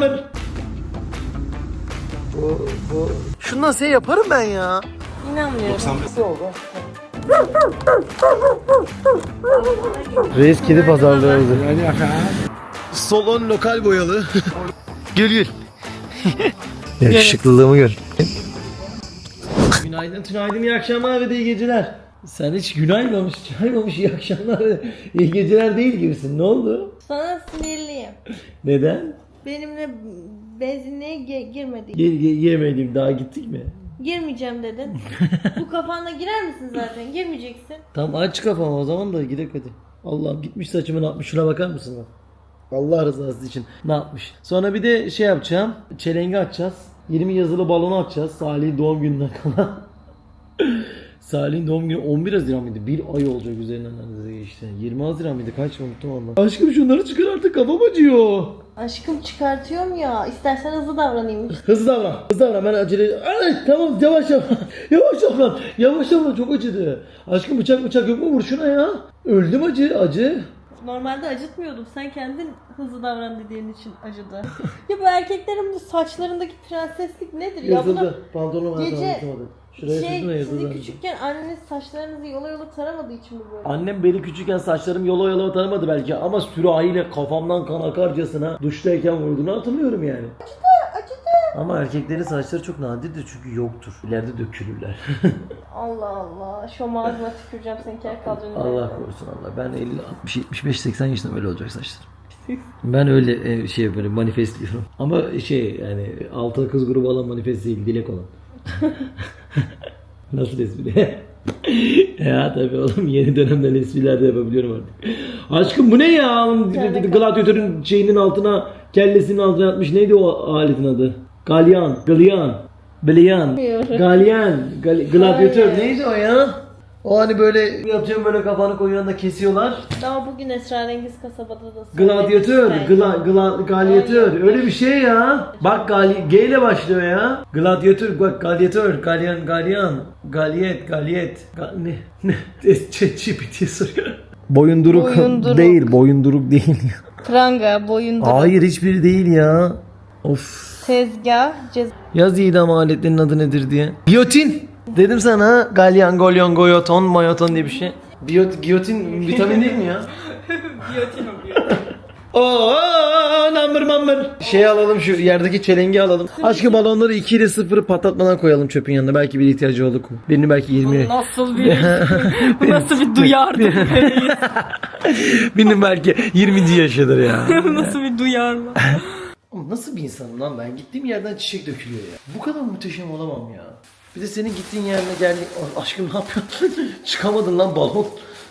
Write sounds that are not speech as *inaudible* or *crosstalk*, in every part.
mamır. Bu, bu. Şundan şey yaparım ben ya. İnanmıyorum. Reis kedi pazarlığımızı. Solon lokal boyalı. gül gül. *laughs* Yakışıklılığımı gör. Günaydın, tünaydın, iyi akşamlar ve de iyi geceler. Sen hiç günaymamış, çaymamış, iyi akşamlar ve iyi geceler değil gibisin. Ne oldu? Sana sinirliyim. Neden? Benimle benzinliğe ge- girmedin. Ye, ye- yemedim, daha gittik mi? Girmeyeceğim dedin. *laughs* Bu kafanda girer misin zaten? Girmeyeceksin. Tamam aç kafamı o zaman da gidelim hadi. Allah'ım gitmiş saçımı ne yapmış şuna bakar mısın bak. Allah rızası için ne yapmış. Sonra bir de şey yapacağım. Çelengi açacağız. 20 yazılı balonu açacağız. Salih'in doğum gününe kalan. *laughs* Salih'in doğum günü 11 Haziran mıydı? Bir ay olacak üzerinden neredeyse geçti. 20 Haziran mıydı? Kaç unuttum Allah. Aşkım şunları çıkar artık kafam acıyor. Aşkım çıkartıyorum ya. İstersen hızlı davranayım. Hızlı davran. Hızlı davran. Ben acele... Ay, tamam yavaş yavaş. *laughs* yavaş davran. Yavaş davran. Çok acıdı. Aşkım bıçak bıçak yok mu? Vur şuna ya. Öldüm acı. Acı. Normalde acıtmıyordum. Sen kendin hızlı davran dediğin için acıdı. *laughs* ya bu erkeklerin bu saçlarındaki prenseslik nedir ya? Yazıldı. Pantolonum Gece- Gece... Şuraya şey sizin yazıldı. küçükken anneniz saçlarınızı yola yola taramadığı için mi böyle? Annem beni küçükken saçlarım yola yola tanımadı belki ama sürahiyle kafamdan kan akarcasına duştayken vurduğunu hatırlıyorum yani. Acıdı. Ama erkeklerin saçları çok nadirdir çünkü yoktur. İleride dökülürler. *laughs* Allah Allah. Şu ağzına tüküreceğim senin kel kalacağını. Allah korusun Allah. Ben 50, 60, 75, 80 yaşında böyle olacak saçlarım. *laughs* Ben öyle e, şey böyle manifestliyorum. Ama şey yani altın kız grubu olan manifest değil, dilek olan. *laughs* *laughs* Nasıl espri? *laughs* ya tabii oğlum yeni dönemden espriler de yapabiliyorum artık. Aşkım bu ne ya? Gladyatörün şeyinin altına kellesinin altına atmış. Neydi o aletin adı? Galyan, galyan, Bilmiyorum. galyan, gal- gladyatör neydi o ya? O hani böyle yapacağım böyle kafanı koyuyorsun da kesiyorlar. Daha bugün esrarengiz kasabada da Gladyatör, söylemişler. gla, gla, galyatör. Öyle bir şey ya. Bak gali, G ile başlıyor ya. Gladyatör, bak galyatör, galyan, galyan, galyet, galyet. Ga, ne? Ne? *laughs* ChatGPT'ye soruyor. Boyunduruk, Boyunduruk. değil, boyunduruk değil. *laughs* Pranga, boyunda, Hayır hiçbiri değil ya. Of. tezgah, ceza. Yaz idam aletlerinin adı nedir diye. Biyotin. Dedim sana galyan, golyon, goyoton, mayoton diye bir şey. Biyot, giyotin vitamin değil mi ya? *laughs* Biyotin o Oo, number number. Şey alalım şu yerdeki çelengi alalım. Aşkı balonları 2 ile 0 patlatmadan koyalım çöpün yanına. Belki bir ihtiyacı olur. Birini belki 20. Nasıl bir, bu nasıl bir duyarlı? Birinin *laughs* belki 20. yaşıdır ya. *laughs* nasıl bir duyarlı? Oğlum nasıl bir insanım lan ben? Gittiğim yerden çiçek dökülüyor ya. Bu kadar muhteşem olamam ya. Bir de senin gittiğin yerine geldi. Aşkım ne yapıyorsun? *laughs* Çıkamadın lan balon.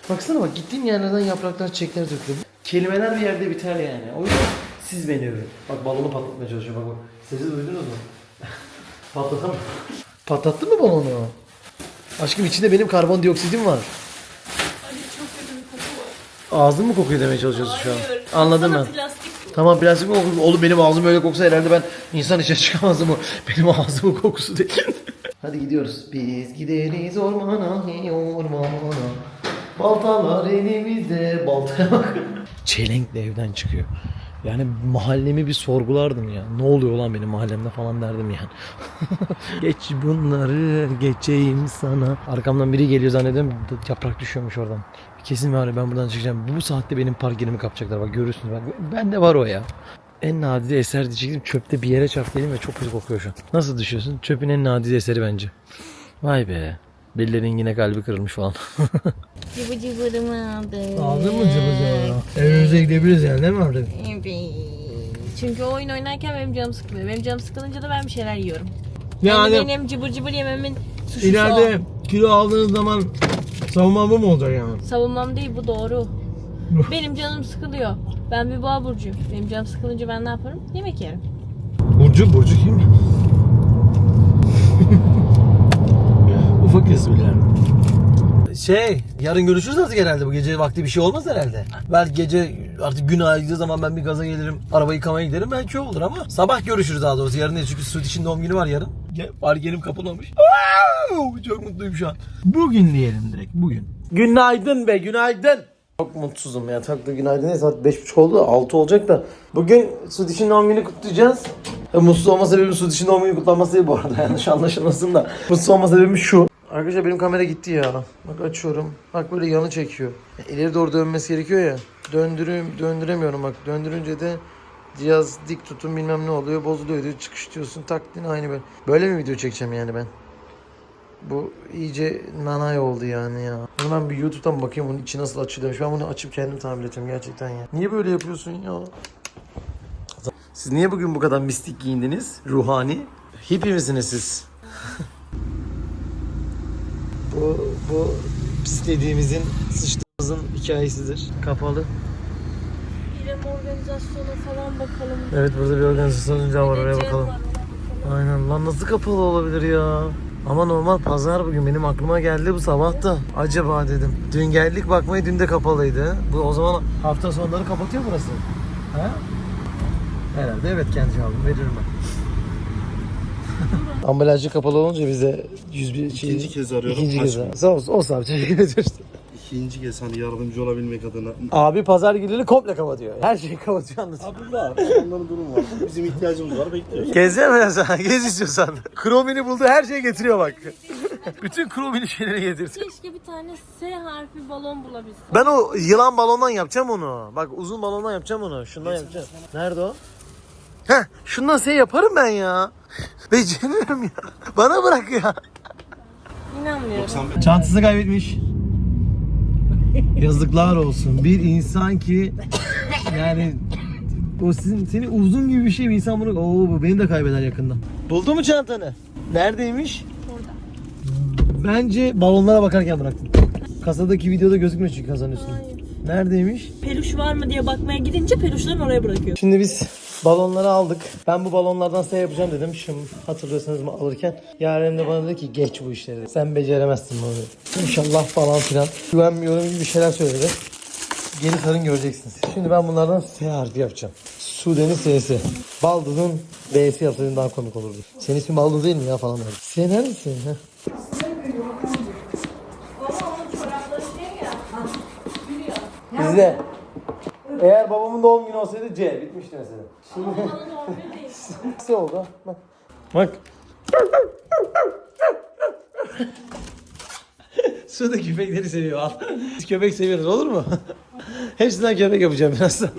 Baksana bak gittiğim yerlerden yapraklar, çiçekler dökülüyor. Kelimeler bir yerde biter yani. O yüzden siz beni övün. Bak balonu patlatmaya çalışıyor bak bak. Sesi duydunuz mu? *laughs* Patlatam. Patlattın mı balonu? Aşkım içinde benim karbondioksidim var. Ağzın mı kokuyor demeye çalışıyorsun şu an? Anladım ben. Plastik. Tamam plastik mi kokuyor? Oğlum benim ağzım öyle koksa herhalde ben insan içine çıkamazdım o. Benim ağzımın kokusu değil. *laughs* Hadi gidiyoruz. Biz gideriz ormana, hey ormana. Baltalar elimizde. Baltaya bak. *laughs* Çelenk de evden çıkıyor. Yani mahallemi bir sorgulardım ya. Ne oluyor lan benim mahallemde falan derdim yani. *laughs* Geç bunları geçeyim sana. Arkamdan biri geliyor zannediyorum. Yaprak düşüyormuş oradan. Kesin var ben buradan çıkacağım. Bu saatte benim park yerimi kapacaklar. Bak görürsünüz. Bak, ben de var o ya. En nadide eser diyecektim. Çöpte bir yere çarp dedim ve çok kötü kokuyor şu an. Nasıl düşüyorsun? Çöpün en nadide eseri bence. Vay be. Birilerinin yine kalbi kırılmış falan. *laughs* Cıvı cıvırımı aldı. Aldın mı cıvı cıvı? Evimize gidebiliriz yani değil mi artık? Evet. Çünkü oyun oynarken benim canım sıkılıyor. Benim canım sıkılınca da ben bir şeyler yiyorum. Yani, Yani benim cıbır cıbır yememin suçlusu ileride o. kilo aldığınız zaman savunma bu mu olacak yani? Savunmam değil bu doğru. *laughs* benim canım sıkılıyor. Ben bir boğa burcuyum. Benim canım sıkılınca ben ne yaparım? Yemek yerim. Burcu, Burcu kim? *laughs* Ufak espriler. Şey, yarın görüşürüz artık herhalde. Bu gece vakti bir şey olmaz herhalde. Belki gece artık gün aydığı zaman ben bir gaza gelirim. Araba yıkamaya giderim. Belki o olur ama sabah görüşürüz daha doğrusu. Yarın değil çünkü Suud için doğum günü var yarın. Gel, Park yerim kapılmamış. Wow! Çok mutluyum şu an. Bugün diyelim direkt, bugün. Günaydın be günaydın. Çok mutsuzum ya. Taktı günaydın ne saat 5.30 oldu da 6 olacak da. Bugün Sudiş'in doğum gününü kutlayacağız. Ya, mutsuz olma sebebim Sudiş'in doğum günü kutlanması değil bu arada *laughs* yanlış anlaşılmasın da. Mutsuz olma sebebim şu. Arkadaşlar benim kamera gitti ya. Bak açıyorum. Bak böyle yanı çekiyor. Ya, İleri doğru dönmesi gerekiyor ya. Döndürüm, döndüremiyorum bak. Döndürünce de cihaz dik tutun bilmem ne oluyor bozuluyor diyor. Çıkış diyorsun tak aynı böyle. Böyle mi video çekeceğim yani ben? Bu iyice nanay oldu yani ya. Bunu ben bir YouTube'dan bakayım bunun içi nasıl açılıyormuş. Ben bunu açıp kendim tamir edeceğim gerçekten ya. Niye böyle yapıyorsun ya? Siz niye bugün bu kadar mistik giyindiniz? Ruhani. Hippie misiniz siz? *laughs* bu, bu pislediğimizin, sıçtığımızın hikayesidir. Kapalı. İrem organizasyona falan bakalım. Evet burada bir organizasyon var oraya bakalım. Aynen lan nasıl kapalı olabilir ya? Ama normal pazar bugün benim aklıma geldi bu sabah da. Acaba dedim. Dün geldik bakmaya dün de kapalıydı. Bu o zaman hafta sonları kapatıyor burası. Ha? Herhalde evet kendi cevabımı veririm ben. Ambalajcı kapalı olunca bize 101 şey... İkinci kez arıyorum, İkinci kez. Sağ olsun. O götürsün. İkinci kez hani yardımcı olabilmek adına. Abi pazar günleri komple kapatıyor. Her şeyi kapatıyor anlatıyor. Abi var. Onların durumu var. Bizim ihtiyacımız var. Bekliyoruz. Gezeceğim sen. *laughs* Gez istiyorsan. Kromini buldu her şeyi getiriyor bak. Bütün kromini şeyleri getirdi. Keşke bir tane S harfi balon bulabilsem. Ben o yılan balondan yapacağım onu. Bak uzun balondan yapacağım onu. Şundan yapacağım. Nerede o? Heh, şundan şey yaparım ben ya. Beceremiyorum ya. Bana bırak ya. İnanmıyorum. Çantasını kaybetmiş. Yazıklar olsun. Bir insan ki yani o sizin seni uzun gibi bir şey bir insan bunu oo bu beni de kaybeder yakında. Buldu mu çantanı? Neredeymiş? Orada. Bence balonlara bakarken bıraktım. Kasadaki videoda gözükmüyor çünkü kasanın üstünde. Neredeymiş? Peluş var mı diye bakmaya gidince peluşlarını oraya bırakıyor. Şimdi biz balonları aldık. Ben bu balonlardan size yapacağım dedim. Şimdi hatırlıyorsanız mı alırken. Yaren de bana dedi ki geç bu işleri. Sen beceremezsin bunu. İnşallah falan filan. Güvenmiyorum gibi bir şeyler söyledi. Geri sarın göreceksiniz. Şimdi ben bunlardan S harfi yapacağım. Sude'nin S'si. Baldız'ın B'si yapsaydım daha komik olurdu. Senin ismin Baldız değil mi ya falan dedi. S neredesin? Ha? Bizde. Eğer babamın doğum günü olsaydı C bitmişti mesela. Şimdi S *laughs* oldu. ha. Bak. Bak. *laughs* Su da köpekleri seviyor al. Biz köpek seviyoruz olur mu? *laughs* Hepsinden köpek yapacağım birazdan.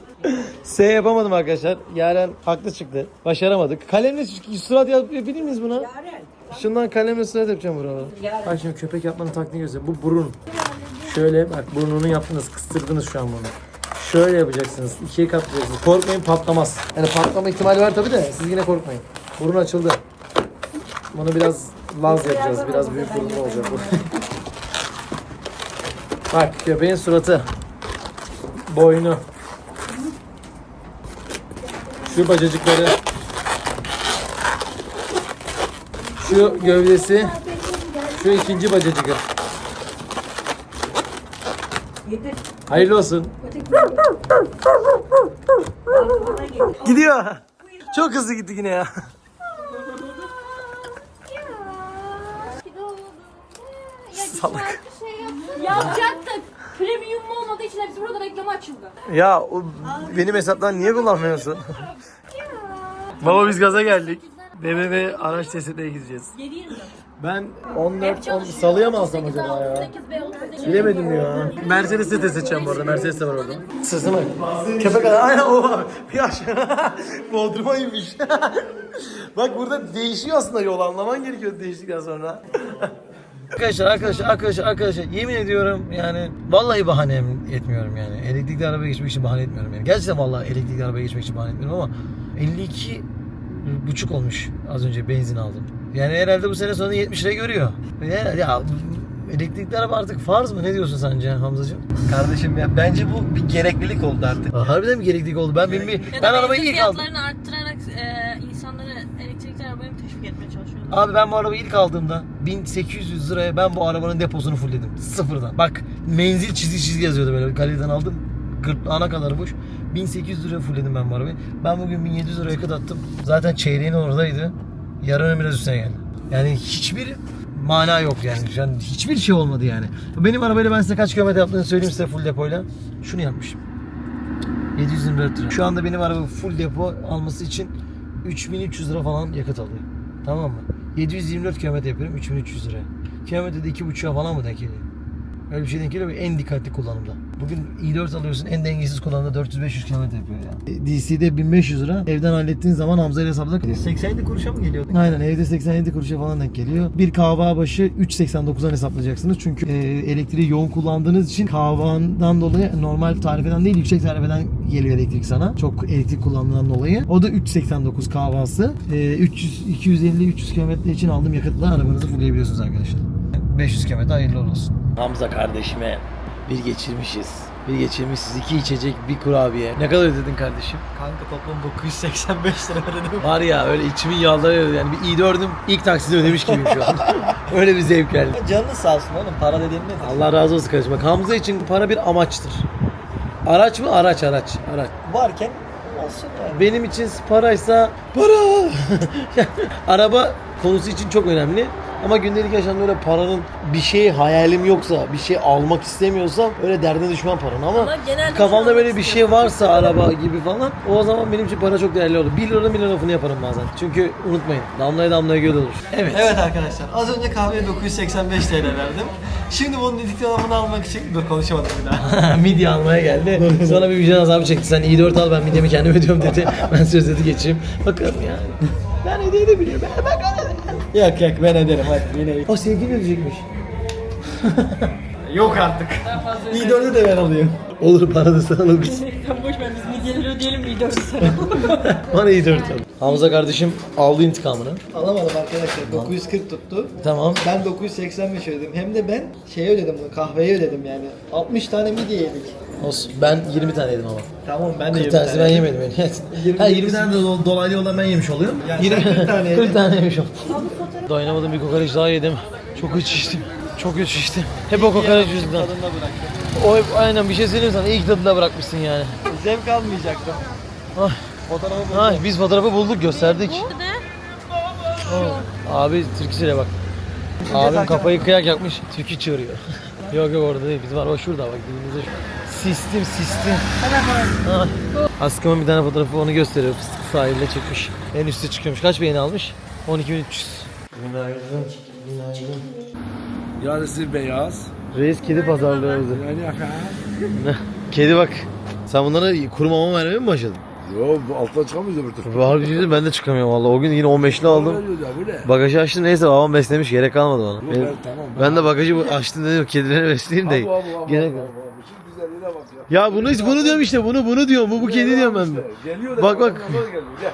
S yapamadım arkadaşlar. Yaren haklı çıktı. Başaramadık. Kalemle surat yapabilir miyiz buna? Şundan kalemle surat yapacağım buralara. Bak şimdi köpek yapmanın taktiğini göster. Bu burun. Şöyle bak burnunu yaptınız, kıstırdınız şu an bunu. Şöyle yapacaksınız, ikiye katlayacaksınız. Korkmayın patlamaz. Yani patlama ihtimali var tabi de siz yine korkmayın. Burun açıldı. Bunu biraz laz yapacağız, biraz büyük burunlu olacak bu. *laughs* bak köpeğin suratı. Boynu. Şu bacacıkları. Şu gövdesi. Şu ikinci bacacığı. Hayırlı olsun. Gidiyor. Çok hızlı gitti yine ya. Salak. Yapacaktık. Premium olmadığı için hepsi burada reklama açıldı. Ya o benim hesaptan niye kullanmıyorsun? Baba biz gaza geldik. BMW araç testine gideceğiz. 7 Ben 14 10 salıya mı alsam acaba ya? 8 B 38 Bilemedim ya. Mercedes'te test edeceğim bu arada. Mercedes de var orada. Sesime. Köpek adam. Aynen o. Bir aşağı. *laughs* Bodrum'a inmiş. *laughs* Bak burada değişiyor aslında yol anlaman gerekiyor değiştikten sonra. *laughs* Arkadaşlar arkadaşlar arkadaşlar arkadaşlar yemin ediyorum yani vallahi bahane etmiyorum yani. Elektrikli arabaya geçmek için bahane etmiyorum yani. Gerçekten vallahi elektrikli arabaya geçmek için bahane etmiyorum ama 52 buçuk olmuş az önce benzin aldım. Yani herhalde bu sene sonunda 70 lira görüyor. Ya, ya elektrikli araba artık farz mı? Ne diyorsun sence Hamzacığım? Kardeşim ya bence bu bir gereklilik oldu artık. harbiden bir gereklilik oldu. Ben benim bir, ben arabayı ilk aldım. fiyatlarını arttırarak e, insanları elektrikli arabaya mı teşvik etmeye çalışıyorlar? Abi ben bu arabayı ilk aldığımda 1800 liraya ben bu arabanın deposunu fullledim. Sıfırdan. Bak menzil çizgi çizgi yazıyordu böyle. Galeriden aldım. Gırtlağına kadar boş. 1800 liraya fullledim ben bu arabayı. Ben bugün 1700 liraya yakıt attım. Zaten çeyreğin oradaydı. Yarının biraz üstüne geldi. Yani hiçbir mana yok yani. An hiçbir şey olmadı yani. Benim arabayla ben size kaç kilometre yaptığını söyleyeyim size full depoyla. Şunu yapmışım. 724 lira. Şu anda benim araba full depo alması için 3300 lira falan yakıt alıyor. Tamam mı? 724 kilometre yapıyorum 3300 lira. Kilometrede 2.5'a falan mı denk geliyor? Öyle bir şey denk geliyor en dikkatli kullanımda. Bugün i4 alıyorsun en dengesiz kullanımda 400-500 kilometre yapıyor ya. DC'de 1500 lira. Evden hallettiğin zaman Hamza ile hesapladık. 87 kuruşa mı geliyordu? Aynen evde 87 kuruşa falan denk geliyor. Bir kahva başı 3.89'dan hesaplayacaksınız. Çünkü e, elektriği yoğun kullandığınız için kahvandan dolayı normal tarifeden değil yüksek tarifeden geliyor elektrik sana. Çok elektrik kullandığından dolayı. O da 3.89 kahvası. E, 300 250-300 kilometre için aldığım yakıtla arabanızı fullleyebiliyorsunuz arkadaşlar. 500 kilometre hayırlı olsun. Hamza kardeşime bir geçirmişiz. Bir geçirmişiz. iki içecek, bir kurabiye. Ne kadar ödedin kardeşim? Kanka toplam 985 lira ödedim. Var ya öyle içimin yağları yani bir i4'üm ilk taksidi ödemiş gibiyim şu an. *laughs* öyle bir zevk geldi. Canınız sağ olsun oğlum para dediğin nedir? Allah razı olsun kardeşim. Bak Hamza için para bir amaçtır. Araç mı? Araç, araç, araç. Varken olsun yani. Benim için paraysa para. *laughs* Araba konusu için çok önemli. Ama gündelik yaşamda öyle paranın bir şey hayalim yoksa, bir şey almak istemiyorsam öyle derdine düşmem paranın ama, Ama genelde kafamda böyle bir şey varsa araba gibi falan o zaman benim için para çok değerli olur. 1 liranın 1 lafını yaparım bazen. Çünkü unutmayın damlaya damlaya göl olur. Evet. Evet arkadaşlar az önce kahveye 985 TL verdim. Şimdi bunun diktatörünü almak için dur konuşamadım bir daha. *laughs* midye almaya geldi. Sonra bir vicdan azabı çekti. Sen i4 al ben midyemi kendim ödüyorum dedi. *laughs* ben söz dedi geçeyim. Bakalım yani. Ben hediye de biliyorum. Ben bakalım. Yok yok ben ederim hadi yine O sevgili ödeyecekmiş. *laughs* Yok artık. İyi dördü de ben alayım. Olur para da sana *laughs* boş ver ödeyelim bir dört. *laughs* Bana i4 al. Hamza kardeşim aldı intikamını. Alamadım arkadaşlar. 940 tuttu. Tamam. Ben 985 ödedim. Hem de ben şeye ödedim bunu. Kahveye ödedim yani. 60 tane midye yedik. Olsun. Ben 20 tane yedim ama. Tamam ben de 40 20 tanesi tane. ben yemedim. Yani. 20 ha 20 tane de do- dolaylı olan ben yemiş oluyorum. Yani sen 40 tane yedin. 40 tane yemişim. Dayanamadım bir kokoreç daha yedim. Çok üç içtim. Çok üç içtim. Hep o kokoreç yüzünden. O hep aynen bir şey söyleyeyim sana. İlk tadında bırakmışsın yani. Zevk almayacaktım. Ay. Fotoğrafı buldum. Ay biz fotoğrafı bulduk gösterdik. Ne? Abi türküsüyle bak. Abim kafayı kıyak yakmış. Türkü çığırıyor. *laughs* yok yok orada değil. Biz var o şurada bak dibimizde şu. Sistim sistim. Ay. Askımın bir tane fotoğrafı onu gösteriyor. Fıstık sahilde çekmiş. En üstte çıkıyormuş. Kaç beğeni almış? 12.300. Günaydın. Günaydın. Yarısı beyaz. Reis kedi pazarlıyor efendim. Kedi bak. Sen bunlara kuru mama vermeye mi başladın? Yo bu alttan çıkamıyoruz öbür türlü. Bu harbi şey ben de çıkamıyorum valla. O gün yine 15'li aldım. Ya bu ne? Bagajı açtım neyse babam beslemiş gerek kalmadı bana. Yok, Benim- ben- tamam, ben de bagajı bu- açtım dedim kedileri besleyeyim de. Abi abi abi. Gerek abi, yok. abi. Şu güzelliğine bak ya. Ya bunu bunu diyorum işte bunu bunu diyorum. Bu bu kedi diyorum ben. de. Geliyor da. Bak, bak. geliyor. Gel.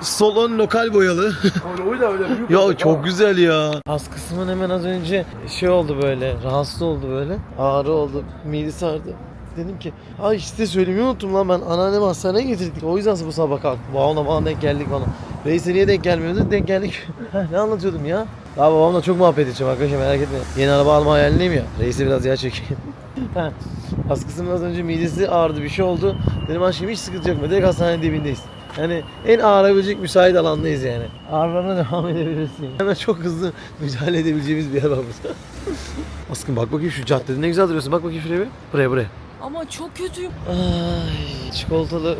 Solon lokal boyalı. Öyle öyle öyle büyük. ya oldu. çok güzel ya. Az kısmın hemen az önce şey oldu böyle. Rahatsız oldu böyle. Ağrı oldu. Mide sardı. Dedim ki ay işte söylemeyi unuttum lan ben anneannemi hastaneye getirdik. O yüzden bu sabah kalktım. Babamla falan denk geldik falan. Reis'e niye denk gelmiyordu? Denk geldik. *laughs* Ne anlatıyordum ya? Daha babamla çok muhabbet edeceğim arkadaşlar merak etmeyin. Yeni araba alma hayalindeyim ya. Reis'e biraz yer çekeyim. *laughs* Heh. Az önce midesi ağrıdı bir şey oldu. Dedim aşkım hiç sıkıntı yok mu? Direkt hastanenin dibindeyiz. Yani en ağrıyabilecek müsait alandayız yani. Ağrılarına *laughs* devam edebilirsin. Hemen çok hızlı müdahale edebileceğimiz bir yer var burada. Askın bak bakayım şu caddede ne güzel duruyorsun. Bak bakayım şuraya bir. Buraya buraya. Ama çok kötüyüm. Ay çikolatalı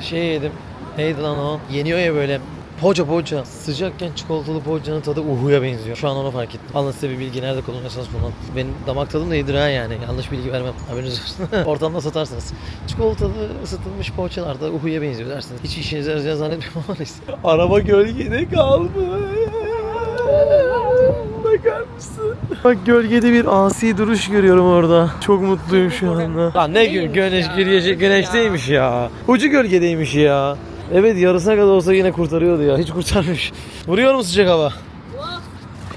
şey yedim. Neydi lan o? Yeniyor ya böyle. Poğaça poğaça. Sıcakken çikolatalı poğaçanın tadı uhuya benziyor. Şu an onu fark ettim. Alın size bir bilgi nerede kullanıyorsanız kullanın. Benim damak tadım da iyidir ha yani. Yanlış bilgi vermem. Haberiniz olsun. *laughs* Ortamda satarsınız. Çikolatalı ısıtılmış poğaçalar da uhuya benziyor dersiniz. Hiç işinize yarayacağını zannetmiyorum ama neyse. Araba gölgede kalmış. Bakar mısın? Bak gölgede bir asi duruş görüyorum orada. Çok mutluyum şu anda. Lan ne gün güneş güneş güneşteymiş ya. Ucu gölgedeymiş ya. Evet yarısına kadar olsa yine kurtarıyordu ya. Hiç kurtarmış. Vuruyor mu sıcak hava?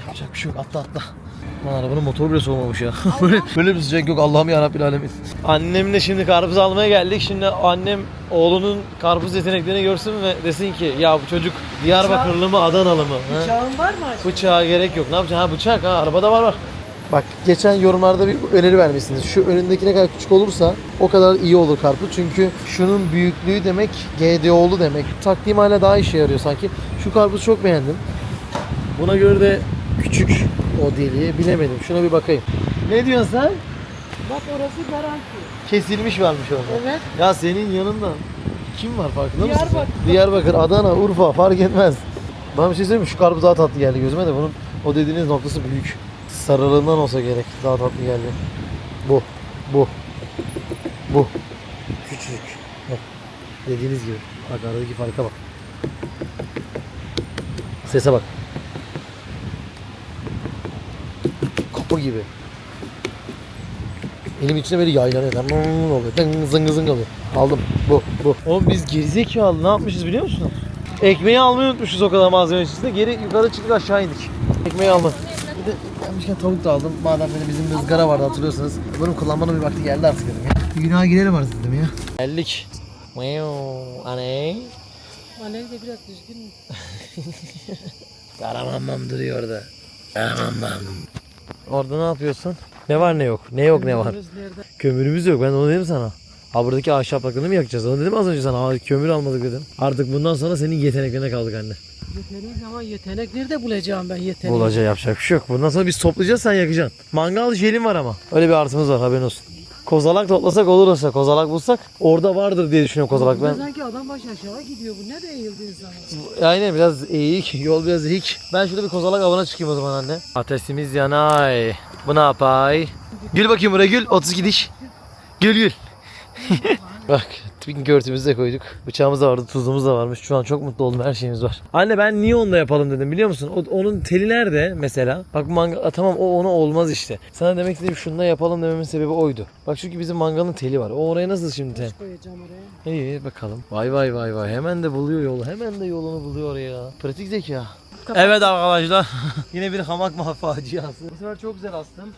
Yapacak bir şey yok. Atla atla. Lan arabanın motoru bile soğumamış ya. *laughs* böyle, böyle bir sıcak yok Allah'ım ya Rabbil alemin. Annemle şimdi karpuz almaya geldik. Şimdi annem oğlunun karpuz yeteneklerini görsün ve desin ki ya bu çocuk Diyarbakırlı mı Adanalı mı? Ha? Bıçağın var mı aşkım? Bıçağa gerek yok. Ne yapacaksın? Ha bıçak ha arabada var var. Bak geçen yorumlarda bir öneri vermişsiniz. Şu önündeki ne kadar küçük olursa o kadar iyi olur karpuz. Çünkü şunun büyüklüğü demek GDO'lu demek. Taktiğim hala daha işe yarıyor sanki. Şu karpuzu çok beğendim. Buna göre de küçük o deliği bilemedim. Şuna bir bakayım. Ne diyorsun sen? Bak orası garanti. Kesilmiş varmış orada. Evet. Ya senin yanında kim var farkında mısın? Diyarbakır. Diyarbakır, Adana, Urfa fark etmez. Bana bir şey söyleyeyim mi? Şu karpuz daha tatlı geldi gözüme de bunun o dediğiniz noktası büyük. Sarılığından olsa gerek daha tatlı geldi. Bu, bu, bu. Küçücük. Bak. Dediğiniz gibi. Bak aradaki farka bak. Sese bak. Gibi. Elim içine böyle yaylanıyor. Tam oluyor. Dın zıngı zıngı oluyor. Aldım. Bu. Bu. Oğlum biz gerizekalı ne yapmışız biliyor musunuz? Ekmeği almayı unutmuşuz o kadar malzeme içinde. Geri yukarı çıktık aşağı indik. Ekmeği alma. Bir de gelmişken tavuk da aldım. Madem böyle bizim bir ızgara vardı hatırlıyorsunuz. Bunun kullanmanın bir vakti geldi artık dedim ya. Bir günaha girelim artık dedim ya. Geldik. Anne. Alev de biraz düzgün *laughs* mü? Karamamam duruyor orada. Karamamam. Orada ne yapıyorsun? Ne var ne yok? Ne yok ne var? Kömürümüz yok. Ben onu dedim sana. Ha buradaki ahşap takını mı yakacağız? Onu dedim az önce sana. Ha, kömür almadık dedim. Artık bundan sonra senin yeteneklerine kaldık anne. Yeteneği ama yetenek nerede bulacağım ben yeteneği? Bulaca yapacak bir şey yok. Bundan sonra biz toplayacağız sen yakacaksın. Mangal jelin var ama. Öyle bir artımız var haberin olsun. Kozalak toplasak olur olsa kozalak bulsak orada vardır diye düşünüyorum kozalak Ben... Sanki adam baş aşağı gidiyor bu. Ne değildi insana? Aynen biraz eğik, yol biraz eğik. Ben şurada bir kozalak avına çıkayım o zaman anne. Ateşimiz yanay. Bu ne yapay? Gül bakayım buraya gül. 32 diş. Gül gül. *laughs* Bak tüm görtümüzü de koyduk. Bıçağımız da vardı, tuzumuz da varmış. Şu an çok mutlu oldum. Her şeyimiz var. Anne ben niye onunla yapalım dedim biliyor musun? O, onun teli nerede mesela? Bak mangal tamam o ona olmaz işte. Sana demek istediğim şununla yapalım dememin sebebi oydu. Bak çünkü bizim mangalın teli var. O oraya nasıl şimdi tel? Koyacağım oraya. İyi iyi, bakalım. Vay vay vay vay. Hemen de buluyor yolu. Hemen de yolunu buluyor ya. Pratik zeka. Evet arkadaşlar. *laughs* Yine bir hamak faciası. Bu sefer çok güzel astım.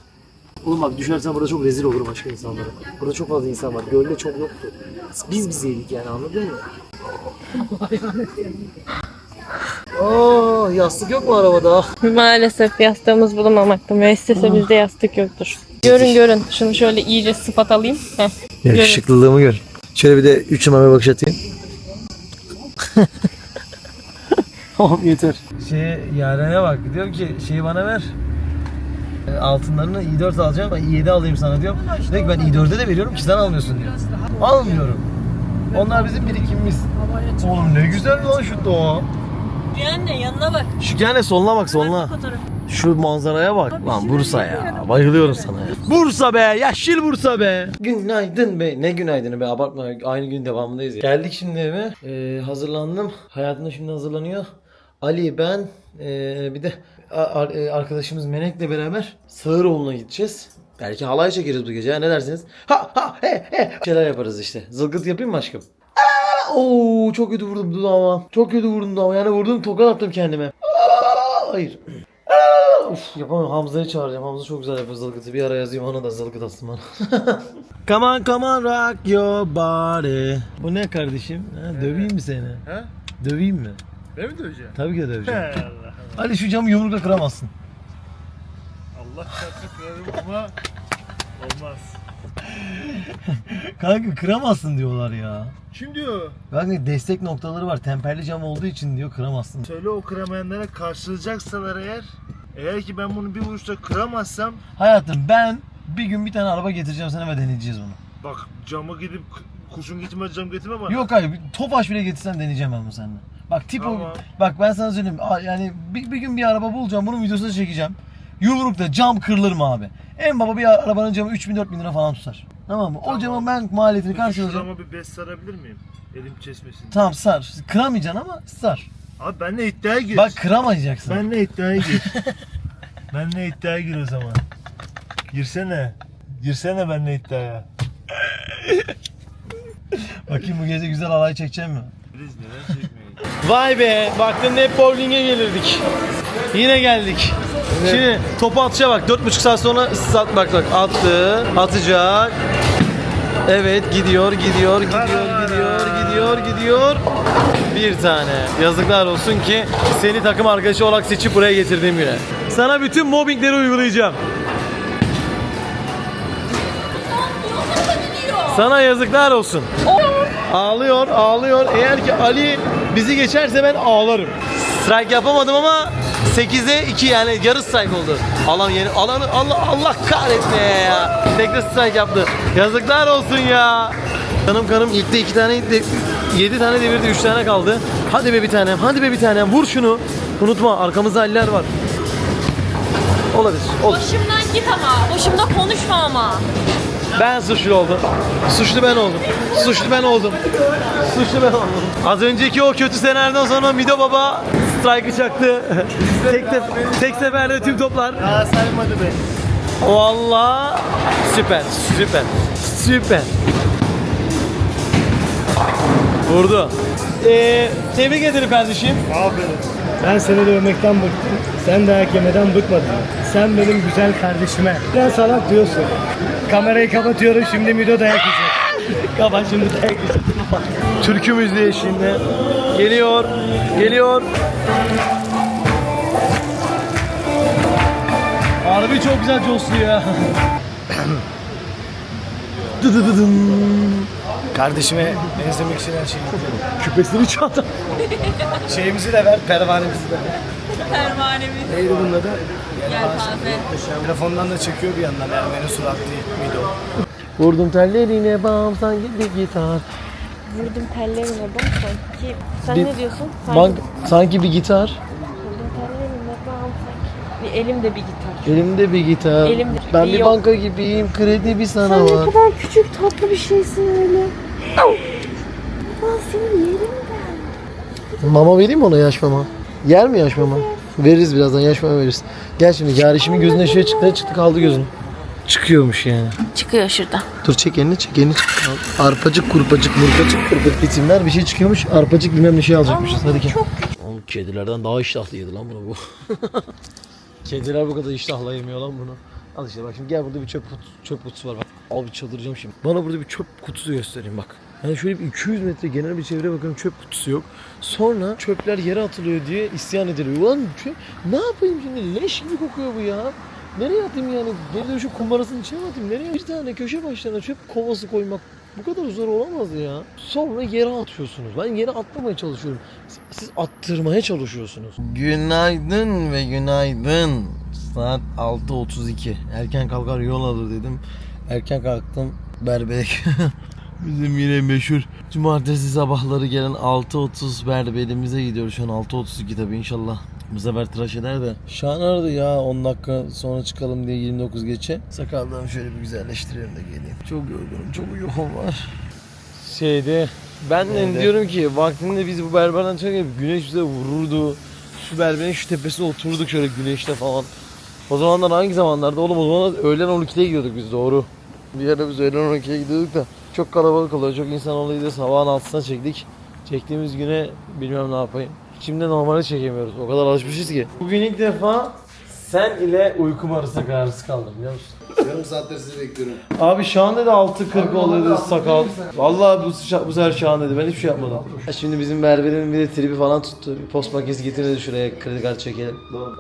Oğlum bak düşersen burada çok rezil olurum başka insanlara. Burada çok fazla insan var. Gölde çok yoktu. Biz bizeydik yani anladın mı? Aa, yastık yok mu arabada? Maalesef yastığımız bulunmamakta. Müessesemizde yastık yoktur. Görün görün. Şunu şöyle iyice sıfat alayım. Heh. Yakışıklılığımı gör. Şöyle bir de 3 numaraya bakış atayım. *laughs* tamam yeter. Şey Yaren'e bak diyorum ki şeyi bana ver. E, Altınlarını i4 alacağım ama i7 alayım sana diyorum. Diyor ki ben i4'e de veriyorum ki sen almıyorsun diyor. Almıyorum. Onlar bizim birikimimiz. Oğlum ne güzel lan şu doğa. Anne yanına bak. Şu gene soluna bak soluna. Şu manzaraya bak. Lan Bursa ya. Bayılıyorum sana ya. Bursa be. Yaşil Bursa be. Günaydın be. Ne günaydını be. Abartma. Aynı gün devamındayız ya. Geldik şimdi eve. Ee, hazırlandım. Hayatında şimdi hazırlanıyor. Ali, ben, ee, bir de arkadaşımız Menek'le beraber Sağıroğlu'na gideceğiz. Belki halay çekeriz bu gece. ha, Ne dersiniz? Ha ha he he. Şeyler yaparız işte. Zılgıt yapayım mı aşkım? Aa, Oo çok kötü vurdum dudağıma. Çok kötü vurdum dudağıma. Yani vurdum tokat attım kendime. Aa, hayır. Uf, yapamam. Hamza'yı çağıracağım. Hamza çok güzel yapıyor zılgıtı. Bir ara yazayım ona da zılgıt atsın bana. *laughs* come on come on rock your body. Bu ne kardeşim? Ha, döveyim mi seni? He? Döveyim mi? Ben mi döveceğim? Tabii ki döveceğim. Allah Ali şu camı yumrukla kıramazsın. Allah çarpsın kırarım ama olmaz. *laughs* Kanka kıramazsın diyorlar ya. Kim diyor? Kanka destek noktaları var. Temperli cam olduğu için diyor kıramazsın. Söyle o kıramayanlara karşılayacaksalar eğer eğer ki ben bunu bir vuruşta kıramazsam Hayatım ben bir gün bir tane araba getireceğim sana ve deneyeceğiz bunu. bak cama gidip kurşun getirme cam getirme bana. Yok hayır topaş bile getirsen deneyeceğim ben bunu seninle. Bak tip o, Tamam. bak ben sana söyleyeyim yani bir, bir gün bir araba bulacağım bunun videosunu çekeceğim. Yumrukta cam kırılır mı abi? En baba bir arabanın camı 3000-4000 lira falan tutar. Tamam mı? O Tamam. camın ben maliyetini karşılayacağım. Şurama bir bez sarabilir miyim? Elim kesmesin. Tamam sar. Kıramayacaksın ama sar. Abi benle iddiaya gir. Bak kıramayacaksın. benle iddiaya gir. *laughs* benle iddiaya gir o zaman. Girsene. Girsene benle iddiaya. *laughs* Bakayım bu gece güzel alay çekeceğim mi? Biz neden çekmeyiz? Vay be baktın hep bowling'e gelirdik. Yine geldik. Şimdi topu atışa bak 4,5 saat sonra sat bak bak attı atacak. Evet gidiyor gidiyor gidiyor gidiyor gidiyor gidiyor. Bir tane. Yazıklar olsun ki seni takım arkadaşı olarak seçip buraya getirdiğim güne. Sana bütün mobbingleri uygulayacağım. Sana yazıklar olsun. Ağlıyor, ağlıyor. Eğer ki Ali bizi geçerse ben ağlarım. Strike yapamadım ama 8'e 2 yani yarı strike oldu. Alan yeni alanı Allah Allah kahretmeye ya. Tekrar strike yaptı. Yazıklar olsun ya. Kanım kanım ilkte 2 tane 7 tane devirdi 3 tane kaldı. Hadi be bir tanem hadi be bir tanem vur şunu. Unutma arkamızda haller var. Olabilir. Olur. Başımdan git ama. Başımda konuşma ama. Ben suçlu oldum. Suçlu ben oldum. Suçlu ben oldum. Suçlu ben oldum. Az önceki o kötü senaryodan sonra Mido Baba strike'ı çaktı. tek, te- tek seferde tüm toplar. Daha saymadı beni. Valla süper, süper, süper. Vurdu. Ee, tebrik ederim kardeşim. Aferin. Ben seni dövmekten bıktım. Sen dayak yemeden bıkmadın. Sen benim güzel kardeşime. Sen salak diyorsun. Kamerayı kapatıyorum şimdi Mido dayak yiyecek. *laughs* Kapat şimdi dayak yiyecek. Türkü müziği şimdi. Geliyor, geliyor. Harbi çok güzel coştu ya. Dıdıdıdın. Kardeşime benzemek için her şeyi yapıyorum. Küpesini çaldı. *laughs* Şeyimizi de ver, pervanemizi de ver. Pervanemiz. Neydi bunun adı? Yelpaze. Telefondan da çekiyor bir yandan Ermeni suratlı Mido. Vurdum tellerine bam sanki bir gitar. Vurdum tellerine bak sanki. Sen Bir- ne diyorsun? Sanki Bak sanki bir gitar. vurdum tellerine bak sanki. Bir elimde bir gitar. Elimde bir gitar. Elimde- ben bir Yok. banka gibiyim. Kredi bir sana Sen ne var. kadar küçük tatlı bir şeysin öyle. Mama vereyim mi ona yaş mama? Yer mi yaş mama? Veririz birazdan yaş mama veririz. Gel şimdi yarışımın gözüne şöyle çıktı çıktı kaldı gözün. Çıkıyormuş yani. Çıkıyor şuradan. Dur çek elini çek elini çek. Arpacık kurpacık murpacık kırpık bitimler bir şey çıkıyormuş. Arpacık bilmem ne şey alacakmışız. Hadi gel. Oğlum kedilerden daha iştahlı yedi lan bunu bu. *laughs* Kediler bu kadar iştahla yemiyor lan bunu. Al işte bak şimdi gel burada bir çöp, kut- çöp kutusu var bak. Al bir çıldıracağım şimdi. Bana burada bir çöp kutusu göstereyim bak. Yani şöyle bir 200 metre genel bir çevre bakıyorum çöp kutusu yok. Sonra çöpler yere atılıyor diye isyan ediliyor. Ulan çöp, ne yapayım şimdi leş gibi kokuyor bu ya. Nereye atayım yani? Geri şu kumbarasının içine mi atayım? Nereye? Bir tane köşe başlarına çöp kovası koymak bu kadar zor olamaz ya. Sonra yere atıyorsunuz. Ben yere atlamaya çalışıyorum. Siz attırmaya çalışıyorsunuz. Günaydın ve günaydın. Saat 6.32. Erken kalkar yol alır dedim. Erken kalktım. Berbere *laughs* Bizim yine meşhur cumartesi sabahları gelen 6.30 berberimize gidiyoruz. Şu an 6.32 tabii inşallah. Bu sefer tıraş eder de. Şahane aradı ya 10 dakika sonra çıkalım diye 29 geçe. Sakallarımı şöyle bir güzelleştirelim de geleyim. Çok yorgunum, çok uykum var. Şeyde ben de diyorum ki vaktinde biz bu berberden çıkarken güneş bize vururdu. Şu berberin şu tepesine oturduk şöyle güneşte falan. O zamanlar hangi zamanlarda? Oğlum o zamanlar öğlen 12'de gidiyorduk biz doğru. Bir ara biz öğlen 12'ye gidiyorduk da çok kalabalık oluyor. Çok insan olaydı. Sabahın altısına çektik. Çektiğimiz güne bilmem ne yapayım. Şimdi normali çekemiyoruz. O kadar alışmışız ki. Bugün ilk defa sen ile uykum arasında kararsız kaldım biliyor musun? Yarım saattir sizi bekliyorum. Abi Şahan dedi 6.40 oluyordu sakal. Vallahi bu, bu sefer Şahan dedi. Ben hiçbir şey yapmadım. Şimdi bizim berberin bir de tribi falan tuttu. Bir post makinesi getirmedi şuraya kredi kartı çekelim.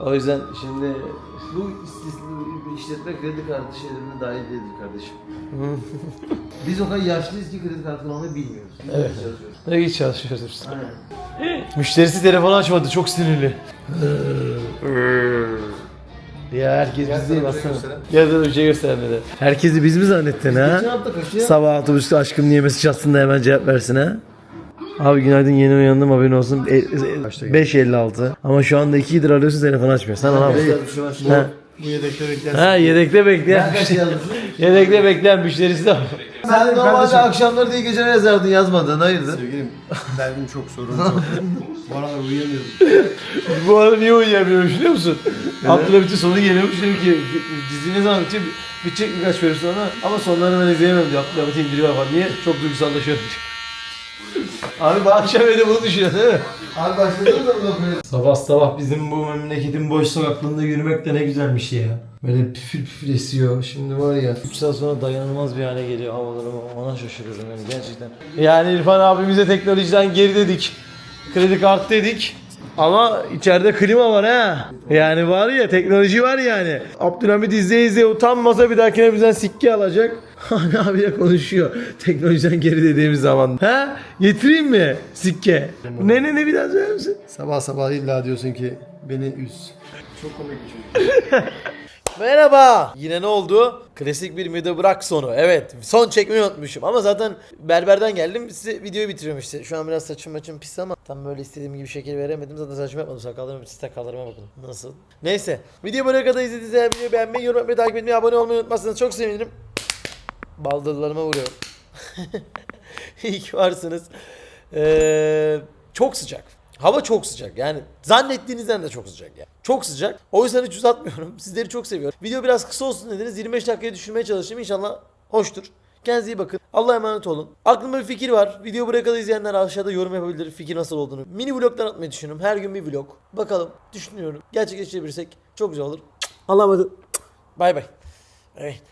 O yüzden şimdi bu işletme kredi kartı şeylerine dahil değildir kardeşim. *laughs* Biz o kadar yaşlıyız ki kredi kartı kullanmayı bilmiyoruz. Evet. Ne geç çalışıyoruz biz. Müşterisi telefonu açmadı. Çok sinirli. *laughs* Ya herkes biz değil aslında. Ya da bir şey göstermedi. Herkesi biz mi zannettin ha? Sabah buçukta aşkım niye mesaj atsın da hemen cevap versin ha? Abi günaydın yeni uyandım haberin olsun. E, e, 5.56 ama şu anda 2 lira arıyorsun telefon açmıyor. Sen ne yapıyorsun? Ha. Bu yedekte beklersin. Ha yedekte bekleyen Yedekte bekleyen müşterisi de var. Sen normalde akşamları değil geceler yazardın yazmadın hayırdır? Sevgilim, derdim çok sorun çok. *laughs* Bu aralar uyuyamıyorum. Bu arada niye uyuyamıyormuş biliyor musun? Abdülhamit'in sonu geliyormuş diyor ki dizi ne zaman bitecek? Bitecek birkaç bölüm sonra ama sonlarını ben izleyemem diyor. Abdülhamit'in indiriyor falan. Niye? Çok duygusallaşıyorum diyor. Abi bu akşam evde bunu düşünüyorsun değil mi? Abi başladınız da bunu Sabah sabah bizim bu memleketin boş sokaklarında yürümek de ne güzelmiş ya. Böyle püfür püfür esiyor. Şimdi var ya 3 saat sonra dayanılmaz bir hale geliyor havalarım. Ona şaşırıyorum yani gerçekten. Yani İrfan abimize teknolojiden geri dedik. Kredi kartı dedik. Ama içeride klima var ha. Yani var ya teknoloji var yani. Abdülhamit izleye izleye utanmasa bir dahakine bizden sikke alacak. *laughs* Hani abiyle konuşuyor. Teknolojiden geri dediğimiz zaman. Ha? Getireyim mi? Sikke. Ne ne ne bir daha söyler misin? Sabah sabah illa diyorsun ki beni üz. Çok komik bir çocuk. *laughs* Merhaba. Yine ne oldu? Klasik bir müde bırak sonu. Evet. Son çekmeyi unutmuşum. Ama zaten berberden geldim. Size videoyu bitiriyorum işte. Şu an biraz saçım maçım pis ama tam böyle istediğim gibi şekil veremedim. Zaten saçımı yapmadım. Sakallarım siz sakallarıma bakın. Nasıl? Neyse. Video buraya kadar izlediyseniz eğer videoyu beğenmeyi, yorum yapmayı, takip etmeyi, abone olmayı unutmazsanız çok sevinirim. Baldırlarıma vuruyorum. *laughs* İyi ki varsınız. Ee, çok sıcak. Hava çok sıcak. Yani zannettiğinizden de çok sıcak yani. Çok sıcak. O yüzden hiç uzatmıyorum. *laughs* Sizleri çok seviyorum. Video biraz kısa olsun dediniz. 25 dakikaya düşürmeye çalıştım. İnşallah hoştur. Kendinize iyi bakın. Allah'a emanet olun. Aklımda bir fikir var. Video buraya kadar izleyenler aşağıda yorum yapabilir. Fikir nasıl olduğunu. Mini vloglar atmayı düşünüyorum. Her gün bir vlog. Bakalım. Düşünüyorum. Gerçekleştirebilirsek çok güzel olur. Allah'a emanet. Bay bay. Evet.